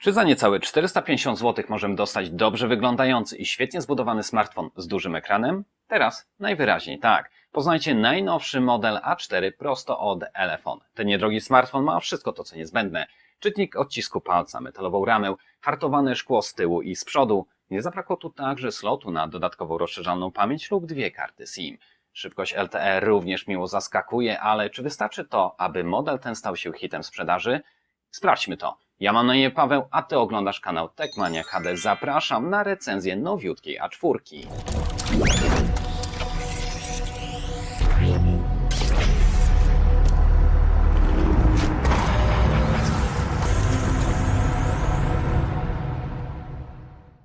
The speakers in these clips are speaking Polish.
Czy za niecałe 450 zł możemy dostać dobrze wyglądający i świetnie zbudowany smartfon z dużym ekranem? Teraz najwyraźniej tak. Poznajcie najnowszy model A4 prosto od Elefon. Ten niedrogi smartfon ma wszystko to, co niezbędne. Czytnik odcisku palca, metalową ramę, hartowane szkło z tyłu i z przodu. Nie zabrakło tu także slotu na dodatkową rozszerzalną pamięć lub dwie karty SIM. Szybkość LTE również miło zaskakuje, ale czy wystarczy to, aby model ten stał się hitem sprzedaży? Sprawdźmy to. Ja mam na imię Paweł, a Ty oglądasz kanał Techmania HD. Zapraszam na recenzję nowiutkiej A4.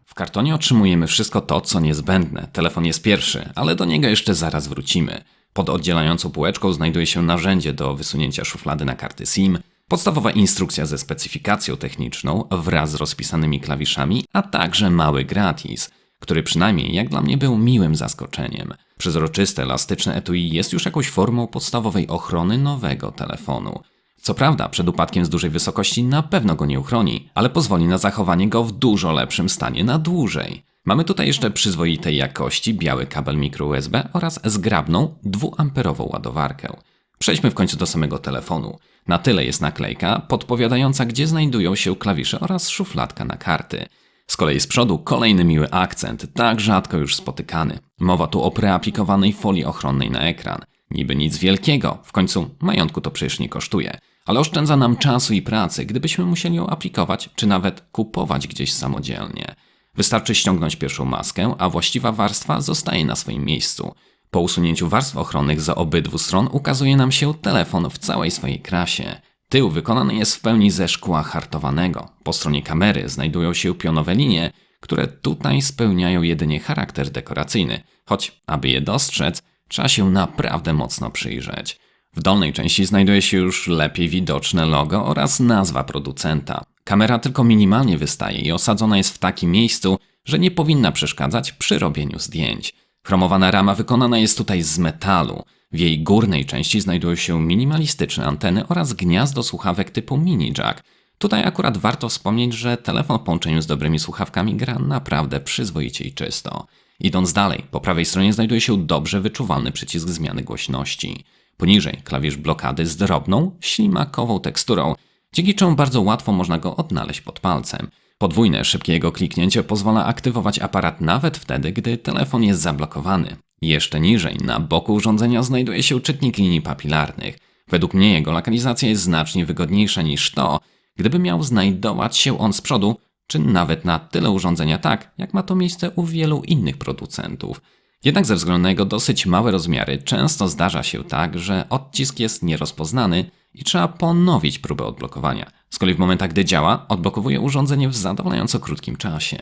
W kartonie otrzymujemy wszystko to, co niezbędne. Telefon jest pierwszy, ale do niego jeszcze zaraz wrócimy. Pod oddzielającą półeczką znajduje się narzędzie do wysunięcia szuflady na karty SIM, podstawowa instrukcja ze specyfikacją techniczną wraz z rozpisanymi klawiszami, a także mały gratis, który przynajmniej jak dla mnie był miłym zaskoczeniem. Przezroczyste, elastyczne etui jest już jakąś formą podstawowej ochrony nowego telefonu. Co prawda, przed upadkiem z dużej wysokości na pewno go nie uchroni, ale pozwoli na zachowanie go w dużo lepszym stanie na dłużej. Mamy tutaj jeszcze przyzwoitej jakości biały kabel mikro USB oraz zgrabną, dwuamperową ładowarkę. Przejdźmy w końcu do samego telefonu. Na tyle jest naklejka podpowiadająca, gdzie znajdują się klawisze oraz szufladka na karty. Z kolei z przodu kolejny miły akcent, tak rzadko już spotykany. Mowa tu o preaplikowanej folii ochronnej na ekran. Niby nic wielkiego, w końcu majątku to przecież nie kosztuje, ale oszczędza nam czasu i pracy, gdybyśmy musieli ją aplikować, czy nawet kupować gdzieś samodzielnie. Wystarczy ściągnąć pierwszą maskę, a właściwa warstwa zostaje na swoim miejscu. Po usunięciu warstw ochronnych za obydwu stron ukazuje nam się telefon w całej swojej krasie. Tył wykonany jest w pełni ze szkła hartowanego. Po stronie kamery znajdują się pionowe linie, które tutaj spełniają jedynie charakter dekoracyjny, choć aby je dostrzec, trzeba się naprawdę mocno przyjrzeć. W dolnej części znajduje się już lepiej widoczne logo oraz nazwa producenta. Kamera tylko minimalnie wystaje i osadzona jest w takim miejscu, że nie powinna przeszkadzać przy robieniu zdjęć. Chromowana rama wykonana jest tutaj z metalu. W jej górnej części znajdują się minimalistyczne anteny oraz gniazdo słuchawek typu mini jack. Tutaj akurat warto wspomnieć, że telefon w połączeniu z dobrymi słuchawkami gra naprawdę przyzwoicie i czysto. Idąc dalej, po prawej stronie znajduje się dobrze wyczuwalny przycisk zmiany głośności. Poniżej klawisz blokady z drobną, ślimakową teksturą, dzięki czemu bardzo łatwo można go odnaleźć pod palcem. Podwójne, szybkie jego kliknięcie pozwala aktywować aparat nawet wtedy, gdy telefon jest zablokowany. Jeszcze niżej, na boku urządzenia znajduje się czytnik linii papilarnych. Według mnie jego lokalizacja jest znacznie wygodniejsza niż to, gdyby miał znajdować się on z przodu, czy nawet na tyle urządzenia tak, jak ma to miejsce u wielu innych producentów. Jednak ze względu na jego dosyć małe rozmiary, często zdarza się tak, że odcisk jest nierozpoznany i trzeba ponowić próbę odblokowania. Z kolei w momentach, gdy działa, odblokowuje urządzenie w zadowalająco krótkim czasie.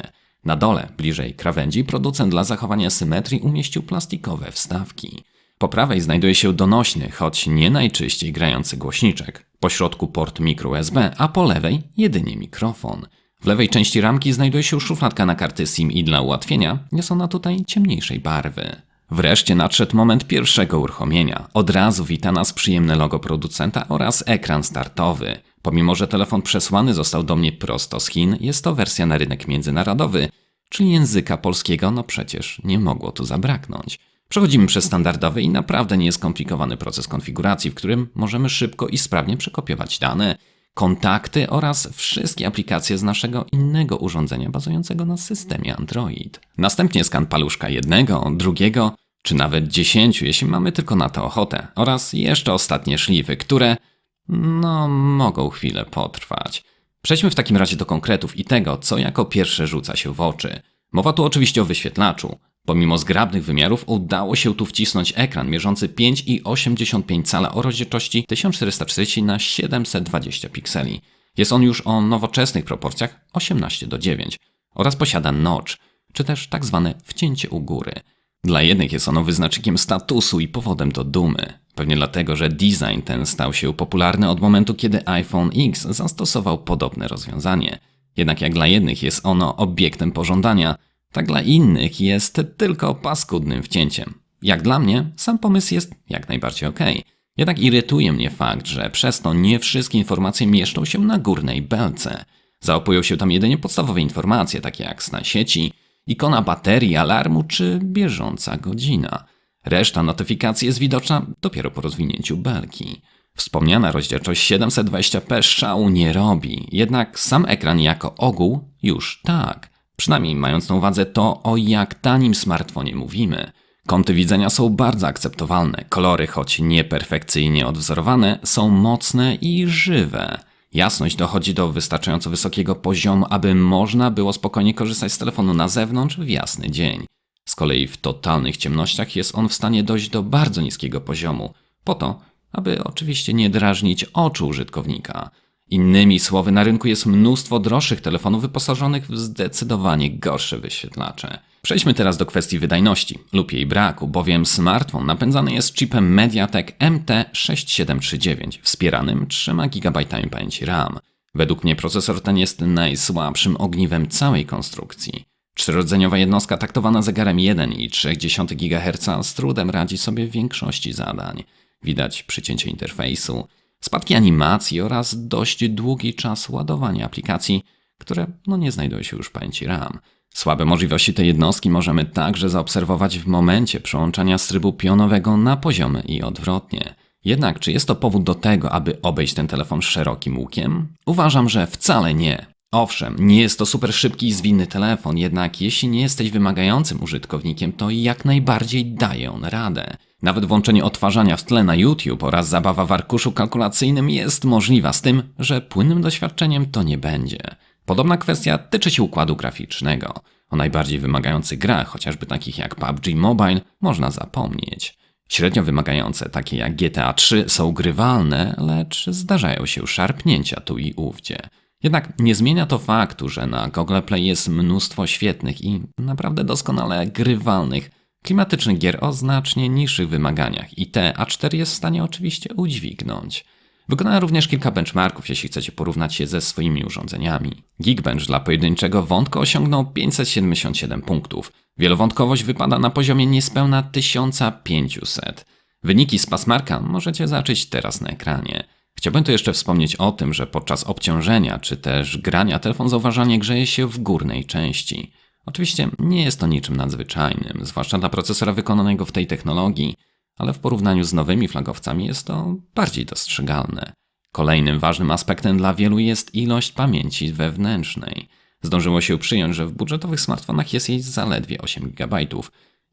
Na dole, bliżej krawędzi, producent dla zachowania symetrii umieścił plastikowe wstawki. Po prawej znajduje się donośny, choć nie najczyściej grający głośniczek. Po środku port micro USB, a po lewej jedynie mikrofon. W lewej części ramki znajduje się szufladka na karty SIM i dla ułatwienia jest ona tutaj ciemniejszej barwy. Wreszcie nadszedł moment pierwszego uruchomienia. Od razu wita nas przyjemne logo producenta oraz ekran startowy. Pomimo, że telefon przesłany został do mnie prosto z Chin, jest to wersja na rynek międzynarodowy, czyli języka polskiego no przecież nie mogło tu zabraknąć. Przechodzimy przez standardowy i naprawdę nieskomplikowany proces konfiguracji, w którym możemy szybko i sprawnie przekopiować dane, kontakty oraz wszystkie aplikacje z naszego innego urządzenia bazującego na systemie Android. Następnie skan paluszka jednego, drugiego, czy nawet dziesięciu, jeśli mamy tylko na to ochotę, oraz jeszcze ostatnie szlify, które, no, mogą chwilę potrwać. Przejdźmy w takim razie do konkretów i tego, co jako pierwsze rzuca się w oczy. Mowa tu oczywiście o wyświetlaczu. Pomimo zgrabnych wymiarów udało się tu wcisnąć ekran mierzący 5,85 cala o rozdzielczości 1440 na 720 pikseli. Jest on już o nowoczesnych proporcjach 18 do 9 oraz posiada notch, czy też tak zwane wcięcie u góry. Dla jednych jest ono wyznacznikiem statusu i powodem do dumy. Pewnie dlatego, że design ten stał się popularny od momentu, kiedy iPhone X zastosował podobne rozwiązanie. Jednak jak dla jednych jest ono obiektem pożądania, tak dla innych jest tylko paskudnym wcięciem. Jak dla mnie, sam pomysł jest jak najbardziej ok. Jednak irytuje mnie fakt, że przez to nie wszystkie informacje mieszczą się na górnej belce. Zaopują się tam jedynie podstawowe informacje, takie jak stan sieci, ikona baterii, alarmu czy bieżąca godzina. Reszta notyfikacji jest widoczna dopiero po rozwinięciu belki. Wspomniana rozdzielczość 720p szału nie robi, jednak sam ekran jako ogół już tak. Przynajmniej mając na uwadze to, o jak tanim smartfonie mówimy. Kąty widzenia są bardzo akceptowalne, kolory, choć nieperfekcyjnie odwzorowane, są mocne i żywe. Jasność dochodzi do wystarczająco wysokiego poziomu, aby można było spokojnie korzystać z telefonu na zewnątrz w jasny dzień. Z kolei w totalnych ciemnościach jest on w stanie dojść do bardzo niskiego poziomu, po to, aby oczywiście nie drażnić oczu użytkownika. Innymi słowy, na rynku jest mnóstwo droższych telefonów wyposażonych w zdecydowanie gorsze wyświetlacze. Przejdźmy teraz do kwestii wydajności lub jej braku, bowiem smartfon napędzany jest chipem MediaTek MT6739 wspieranym 3 GB pamięci RAM. Według mnie procesor ten jest najsłabszym ogniwem całej konstrukcji. Czterodzeniowa jednostka taktowana zegarem 1,3 GHz z trudem radzi sobie w większości zadań. Widać przycięcie interfejsu, spadki animacji oraz dość długi czas ładowania aplikacji, które no nie znajdują się już w pamięci RAM. Słabe możliwości tej jednostki możemy także zaobserwować w momencie przełączania z trybu pionowego na poziomy i odwrotnie. Jednak czy jest to powód do tego, aby obejść ten telefon szerokim łukiem? Uważam, że wcale nie. Owszem, nie jest to super szybki i zwinny telefon, jednak jeśli nie jesteś wymagającym użytkownikiem, to jak najbardziej daje on radę. Nawet włączenie odtwarzania w tle na YouTube oraz zabawa w arkuszu kalkulacyjnym jest możliwa, z tym, że płynnym doświadczeniem to nie będzie. Podobna kwestia tyczy się układu graficznego. O najbardziej wymagających grach, chociażby takich jak PUBG Mobile, można zapomnieć. Średnio wymagające, takie jak GTA 3, są grywalne, lecz zdarzają się szarpnięcia tu i ówdzie. Jednak nie zmienia to faktu, że na Google Play jest mnóstwo świetnych i naprawdę doskonale grywalnych, klimatycznych gier o znacznie niższych wymaganiach i te A4 jest w stanie oczywiście udźwignąć. Wykonałem również kilka benchmarków, jeśli chcecie porównać się ze swoimi urządzeniami. Geekbench dla pojedynczego wątku osiągnął 577 punktów. Wielowątkowość wypada na poziomie niespełna 1500. Wyniki z pasmarka możecie zobaczyć teraz na ekranie. Chciałbym tu jeszcze wspomnieć o tym, że podczas obciążenia czy też grania telefon zauważalnie grzeje się w górnej części. Oczywiście nie jest to niczym nadzwyczajnym, zwłaszcza dla procesora wykonanego w tej technologii, ale w porównaniu z nowymi flagowcami jest to bardziej dostrzegalne. Kolejnym ważnym aspektem dla wielu jest ilość pamięci wewnętrznej. Zdążyło się przyjąć, że w budżetowych smartfonach jest jej zaledwie 8 GB,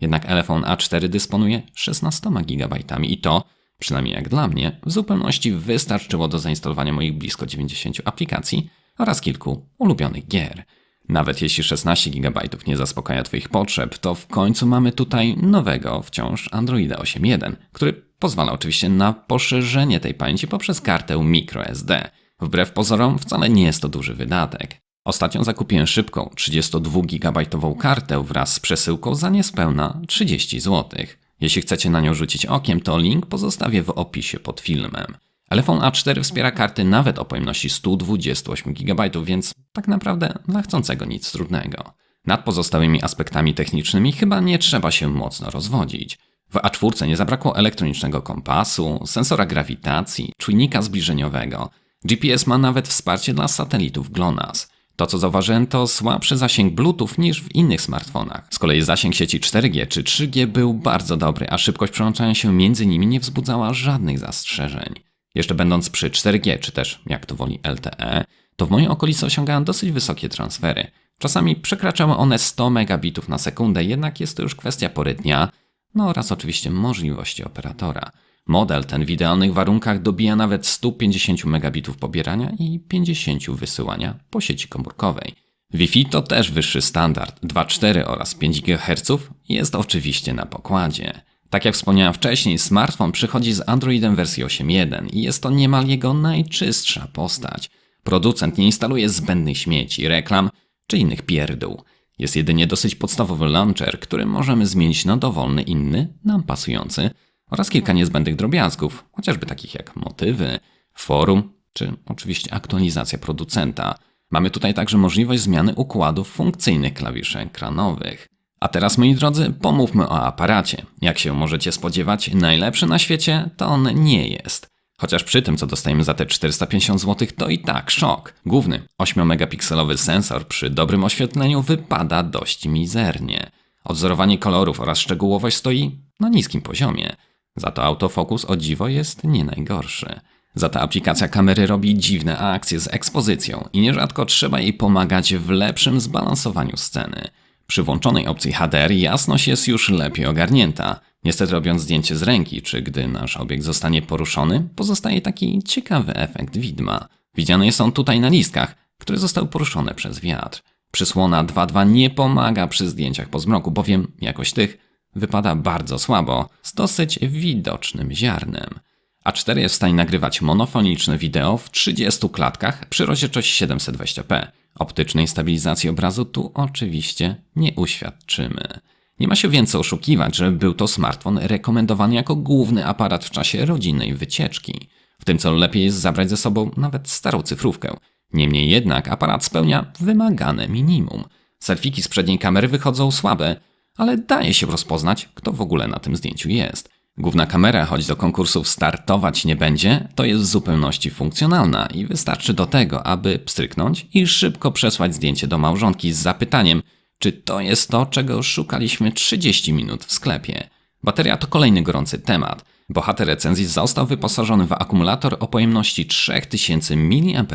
jednak iPhone A4 dysponuje 16 GB i to, przynajmniej jak dla mnie, w zupełności wystarczyło do zainstalowania moich blisko 90 aplikacji oraz kilku ulubionych gier. Nawet jeśli 16 GB nie zaspokaja Twoich potrzeb, to w końcu mamy tutaj nowego wciąż Androida 8.1, który pozwala oczywiście na poszerzenie tej pamięci poprzez kartę microSD. Wbrew pozorom wcale nie jest to duży wydatek. Ostatnio zakupiłem szybką 32 GB kartę wraz z przesyłką za niespełna 30 zł. Jeśli chcecie na nią rzucić okiem, to link pozostawię w opisie pod filmem. iPhone A4 wspiera karty nawet o pojemności 128 GB, więc tak naprawdę dla chcącego nic trudnego. Nad pozostałymi aspektami technicznymi chyba nie trzeba się mocno rozwodzić. W A4 nie zabrakło elektronicznego kompasu, sensora grawitacji, czujnika zbliżeniowego. GPS ma nawet wsparcie dla satelitów GLONASS. To, co zauważyłem, to słabszy zasięg Bluetooth niż w innych smartfonach. Z kolei zasięg sieci 4G czy 3G był bardzo dobry, a szybkość przełączania się między nimi nie wzbudzała żadnych zastrzeżeń. Jeszcze będąc przy 4G, czy też jak to woli LTE, to w mojej okolicy osiągałem dosyć wysokie transfery. Czasami przekraczały one 100 megabitów na sekundę, jednak jest to już kwestia pory dnia, no oraz oczywiście możliwości operatora. Model ten w idealnych warunkach dobija nawet 150 megabitów pobierania i 50 wysyłania po sieci komórkowej. Wi-Fi to też wyższy standard, 2.4 oraz 5 GHz jest oczywiście na pokładzie. Tak jak wspomniałem wcześniej, smartfon przychodzi z Androidem wersji 8.1 i jest to niemal jego najczystsza postać. Producent nie instaluje zbędnych śmieci, reklam czy innych pierdół. Jest jedynie dosyć podstawowy launcher, który możemy zmienić na dowolny inny, nam pasujący, oraz kilka niezbędnych drobiazgów, chociażby takich jak motywy, forum czy oczywiście aktualizacja producenta. Mamy tutaj także możliwość zmiany układów funkcyjnych klawiszy ekranowych. A teraz, moi drodzy, pomówmy o aparacie. Jak się możecie spodziewać, najlepszy na świecie to on nie jest. Chociaż przy tym, co dostajemy za te 450 zł, to i tak szok. Główny 8-megapikselowy sensor przy dobrym oświetleniu wypada dość mizernie. Odzorowanie kolorów oraz szczegółowość stoi na niskim poziomie. Za to autofokus o dziwo jest nie najgorszy. Za to aplikacja kamery robi dziwne akcje z ekspozycją i nierzadko trzeba jej pomagać w lepszym zbalansowaniu sceny. Przy włączonej opcji HDR jasność jest już lepiej ogarnięta. Niestety robiąc zdjęcie z ręki, czy gdy nasz obiekt zostanie poruszony, pozostaje taki ciekawy efekt widma. Widziane jest on tutaj na listkach, które zostały poruszone przez wiatr. Przysłona 2.2 nie pomaga przy zdjęciach po zmroku, bowiem jakość tych wypada bardzo słabo, z dosyć widocznym ziarnem. A4 jest w stanie nagrywać monofoniczne wideo w 30 klatkach przy rozdzielczości 720p. Optycznej stabilizacji obrazu tu oczywiście nie uświadczymy. Nie ma się więc oszukiwać, że był to smartfon rekomendowany jako główny aparat w czasie rodzinnej wycieczki. W tym celu lepiej jest zabrać ze sobą nawet starą cyfrówkę. Niemniej jednak aparat spełnia wymagane minimum. Selfiki z przedniej kamery wychodzą słabe, ale daje się rozpoznać, kto w ogóle na tym zdjęciu jest. Główna kamera, choć do konkursów startować nie będzie, to jest w zupełności funkcjonalna i wystarczy do tego, aby pstryknąć i szybko przesłać zdjęcie do małżonki z zapytaniem, czy to jest to, czego szukaliśmy 30 minut w sklepie. Bateria to kolejny gorący temat. Bohater recenzji został wyposażony w akumulator o pojemności 3000 mAh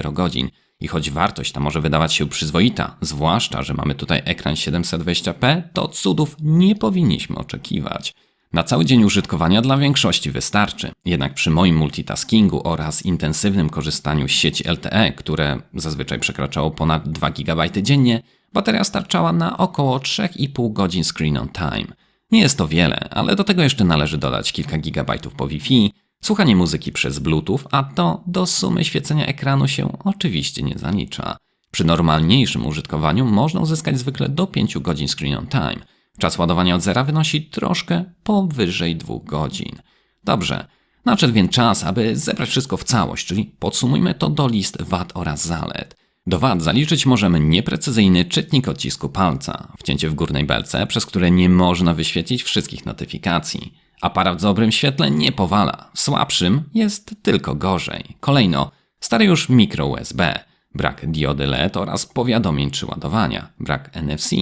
i choć wartość ta może wydawać się przyzwoita, zwłaszcza, że mamy tutaj ekran 720p, to cudów nie powinniśmy oczekiwać. Na cały dzień użytkowania dla większości wystarczy. Jednak przy moim multitaskingu oraz intensywnym korzystaniu z sieci LTE, które zazwyczaj przekraczało ponad 2 GB dziennie, bateria starczała na około 3,5 godzin screen on time. Nie jest to wiele, ale do tego jeszcze należy dodać kilka gigabajtów po Wi-Fi, słuchanie muzyki przez Bluetooth, a to do sumy świecenia ekranu się oczywiście nie zalicza. Przy normalniejszym użytkowaniu można uzyskać zwykle do 5 godzin screen on time – Czas ładowania od zera wynosi troszkę powyżej 2 godzin. Dobrze, nadszedł więc czas, aby zebrać wszystko w całość, czyli podsumujmy to do list wad oraz zalet. Do wad zaliczyć możemy nieprecyzyjny czytnik odcisku palca, wcięcie w górnej belce, przez które nie można wyświetlić wszystkich notyfikacji. Aparat w dobrym świetle nie powala, w słabszym jest tylko gorzej. Kolejno, stary już mikro USB, brak diody LED oraz powiadomień czy ładowania, brak NFC,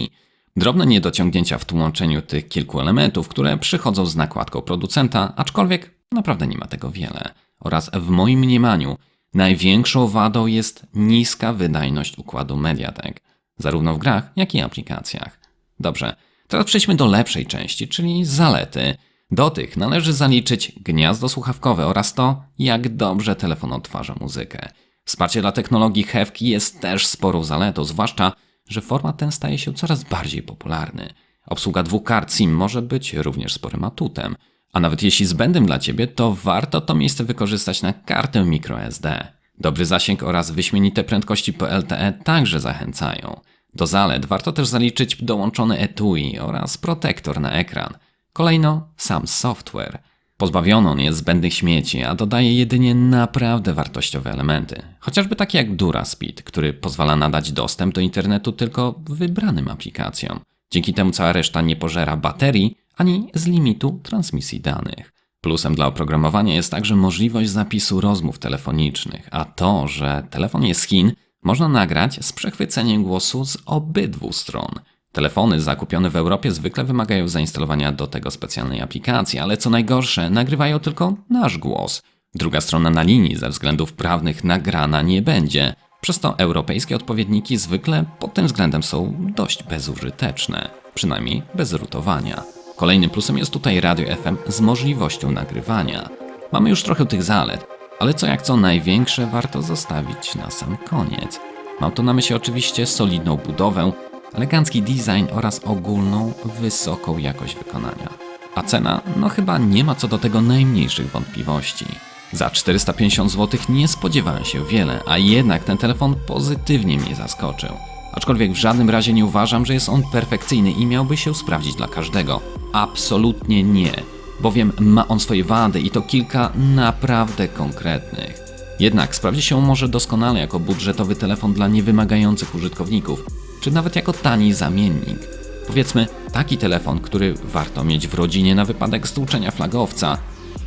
Drobne niedociągnięcia w tłumaczeniu tych kilku elementów, które przychodzą z nakładką producenta, aczkolwiek naprawdę nie ma tego wiele. Oraz w moim mniemaniu największą wadą jest niska wydajność układu Mediatek, zarówno w grach, jak i aplikacjach. Dobrze, teraz przejdźmy do lepszej części, czyli zalety. Do tych należy zaliczyć gniazdo słuchawkowe oraz to, jak dobrze telefon odtwarza muzykę. Wsparcie dla technologii HEVKI jest też sporą zaletą, zwłaszcza że format ten staje się coraz bardziej popularny. Obsługa dwóch kart SIM może być również sporym atutem, a nawet jeśli zbędnym dla Ciebie, to warto to miejsce wykorzystać na kartę microSD. Dobry zasięg oraz wyśmienite prędkości po LTE także zachęcają. Do zalet warto też zaliczyć dołączony etui oraz protektor na ekran. Kolejno sam software – Pozbawiony on jest zbędnych śmieci, a dodaje jedynie naprawdę wartościowe elementy. Chociażby takie jak DuraSpeed, który pozwala nadać dostęp do internetu tylko wybranym aplikacjom. Dzięki temu cała reszta nie pożera baterii ani z limitu transmisji danych. Plusem dla oprogramowania jest także możliwość zapisu rozmów telefonicznych, a to, że telefon jest Chin, można nagrać z przechwyceniem głosu z obydwu stron – Telefony zakupione w Europie zwykle wymagają zainstalowania do tego specjalnej aplikacji, ale co najgorsze, nagrywają tylko nasz głos. Druga strona na linii ze względów prawnych nagrana nie będzie. Przez to europejskie odpowiedniki zwykle pod tym względem są dość bezużyteczne, przynajmniej bez rutowania. Kolejnym plusem jest tutaj radio FM z możliwością nagrywania. Mamy już trochę tych zalet, ale co jak co największe warto zostawić na sam koniec. Mam tu na myśli oczywiście solidną budowę, elegancki design oraz ogólną, wysoką jakość wykonania. A cena? No chyba nie ma co do tego najmniejszych wątpliwości. Za 450 zł nie spodziewałem się wiele, a jednak ten telefon pozytywnie mnie zaskoczył. Aczkolwiek w żadnym razie nie uważam, że jest on perfekcyjny i miałby się sprawdzić dla każdego. Absolutnie nie, bowiem ma on swoje wady i to kilka naprawdę konkretnych. Jednak sprawdzi się może doskonale jako budżetowy telefon dla niewymagających użytkowników, czy nawet jako tani zamiennik. Powiedzmy, taki telefon, który warto mieć w rodzinie na wypadek stłuczenia flagowca,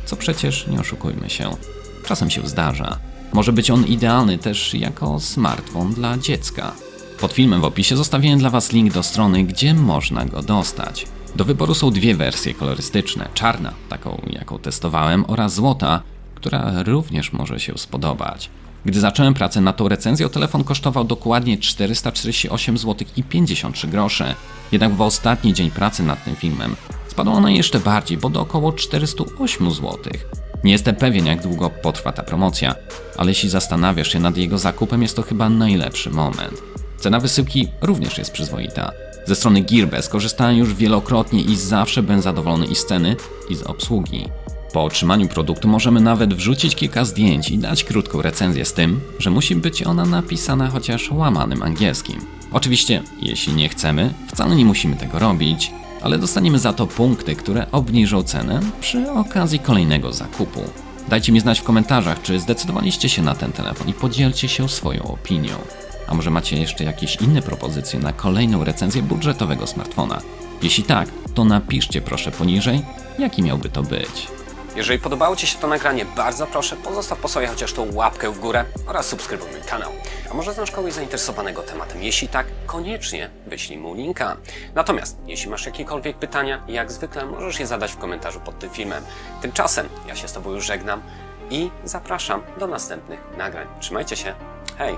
co przecież, nie oszukujmy się, Czasem się zdarza. Może być on idealny też jako smartfon dla dziecka. Pod filmem w opisie zostawiłem dla Was link do strony, gdzie można go dostać. Do wyboru są dwie wersje kolorystyczne: czarna, taką jaką testowałem, oraz złota, która również może się spodobać. Gdy zacząłem pracę nad tą recenzją, telefon kosztował dokładnie 448 zł i 53 grosze. Jednak w ostatni dzień pracy nad tym filmem spadła ona jeszcze bardziej, bo do około 408 zł. Nie jestem pewien, jak długo potrwa ta promocja, ale jeśli zastanawiasz się nad jego zakupem, jest to chyba najlepszy moment. Cena wysyłki również jest przyzwoita. Ze strony Gearbest korzystałem już wielokrotnie i zawsze byłem zadowolony i z ceny, i z obsługi. Po otrzymaniu produktu możemy nawet wrzucić kilka zdjęć i dać krótką recenzję z tym, że musi być ona napisana chociaż łamanym angielskim. Oczywiście, jeśli nie chcemy, wcale nie musimy tego robić, ale dostaniemy za to punkty, które obniżą cenę przy okazji kolejnego zakupu. Dajcie mi znać w komentarzach, czy zdecydowaliście się na ten telefon i podzielcie się swoją opinią. A może macie jeszcze jakieś inne propozycje na kolejną recenzję budżetowego smartfona? Jeśli tak, to napiszcie proszę poniżej, jaki miałby to być. Jeżeli podobało Ci się to nagranie, bardzo proszę pozostaw po sobie chociaż tą łapkę w górę oraz subskrybuj mój kanał. A może znasz kogoś zainteresowanego tematem? Jeśli tak, koniecznie wyślij mu linka. Natomiast jeśli masz jakiekolwiek pytania, jak zwykle możesz je zadać w komentarzu pod tym filmem. Tymczasem ja się z Tobą już żegnam i zapraszam do następnych nagrań. Trzymajcie się. Hej!